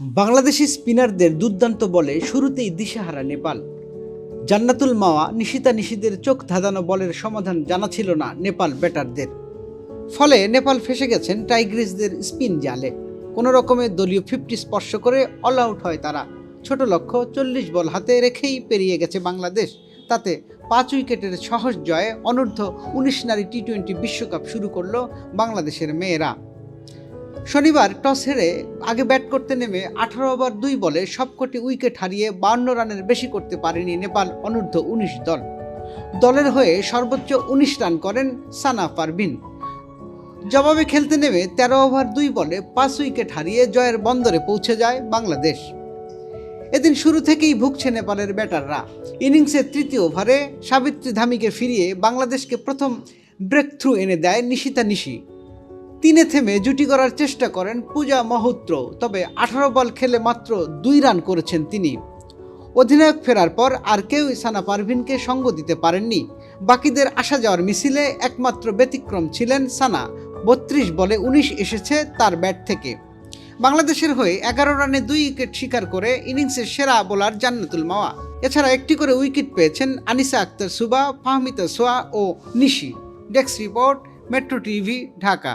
বাংলাদেশি স্পিনারদের দুর্দান্ত বলে শুরুতেই দিশেহারা নেপাল। জান্নাতুল মাওয়া নিশিতা নিশিদের চোখ ধাঁধানো বলের সমাধান জানা ছিল না নেপাল ব্যাটারদের। ফলে নেপাল ফেসে গেছেন টাইগ্রিসদের স্পিন জালে। কোনো রকমে দলীয় ফিফটি স্পর্শ করে অল আউট হয় তারা। ছোট লক্ষ্য চল্লিশ বল হাতে রেখেই পেরিয়ে গেছে বাংলাদেশ। তাতে পাঁচ উইকেটের সহজ জয়ে অনূর্ধ্ব উনিশ নারী টি টোয়েন্টি বিশ্বকাপ শুরু করল বাংলাদেশের মেয়েরা। শনিবার টস হেরে আগে ব্যাট করতে নেমে আঠারো ওভার দুই বলে সবকটি উইকেট হারিয়ে বান্ন রানের বেশি করতে পারেনি নেপাল অনূর্ধ্ব উনিশ দল। দলের হয়ে সর্বোচ্চ উনিশ রান করেন সানা পারভিন। জবাবে খেলতে নেমে তেরো ওভার দুই বলে পাঁচ উইকেট হারিয়ে জয়ের বন্দরে পৌঁছে যায় বাংলাদেশ। এদিন শুরু থেকেই ভুগছে নেপালের ব্যাটাররা। ইনিংসের তৃতীয় ওভারে সাবিত্রী ধামিকে ফিরিয়ে বাংলাদেশকে প্রথম ব্রেক থ্রু এনে দেয় নিশিতা নিশি তিনে থেমে জুটি করার চেষ্টা করেন পূজা মহোত্র, তবে আঠারো বল খেলে মাত্র দুই রান করেছেন তিনি। অধিনায়ক ফেরার পর আর কেউই সানা পারভিনকে সঙ্গ দিতে পারেননি। বাকিদের আসা যাওয়ার মিছিলে একমাত্র ব্যতিক্রম ছিলেন সানা। বত্রিশ বলে উনিশ এসেছে তার ব্যাট থেকে। বাংলাদেশের হয়ে এগারো রানে দুই উইকেট শিকার করে ইনিংসের সেরা বোলার জান্নাতুল মাওয়া। এছাড়া একটি করে উইকেট পেয়েছেন আনিসা আক্তার সুবা ফাহমিতা সোয়া ও Nishi. Desk report, metro TV, Dhaka.